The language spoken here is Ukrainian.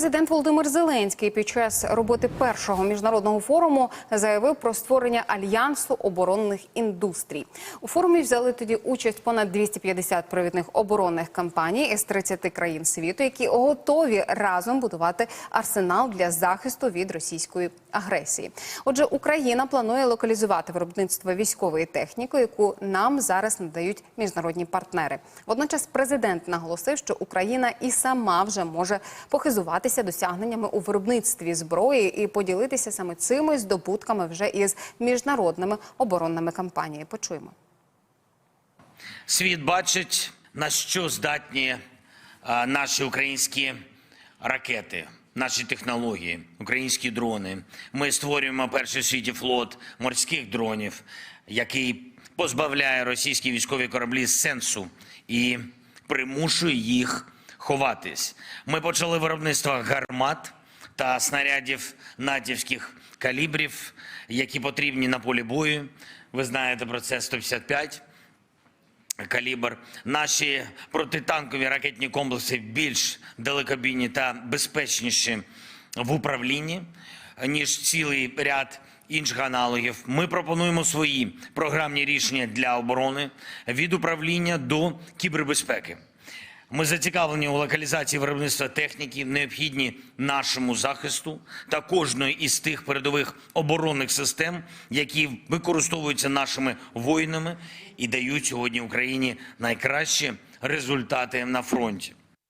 Президент Володимир Зеленський під час роботи першого міжнародного форуму заявив про створення альянсу оборонних індустрій. У форумі взяли тоді участь понад 250 провідних оборонних компаній із 30 країн світу, які готові разом будувати арсенал для захисту від російської агресії. Отже, Україна планує локалізувати виробництво військової техніки, яку нам зараз надають міжнародні партнери. Водночас президент наголосив, що Україна і сама вже може похизуватися досягненнями у виробництві зброї і поділитися саме цими здобутками вже із міжнародними оборонними компаніями. Почуємо. Світ бачить, на що здатні а, наші українські ракети, наші технології, українські дрони. Ми створюємо перший у світі флот морських дронів, який позбавляє російські військові кораблі сенсу і примушує їх ховатись. Ми почали виробництво гармат та снарядів натівських калібрів, які потрібні на полі бою. Ви знаєте про це 155 калібр. Наші протитанкові ракетні комплекси більш далекобійні та безпечніші в управлінні, ніж цілий ряд інших аналогів. Ми пропонуємо свої програмні рішення для оборони від управління до кібербезпеки. Ми зацікавлені у локалізації виробництва техніки, необхідні нашому захисту та кожної із тих передових оборонних систем, які використовуються нашими воїнами і дають сьогодні Україні найкращі результати на фронті.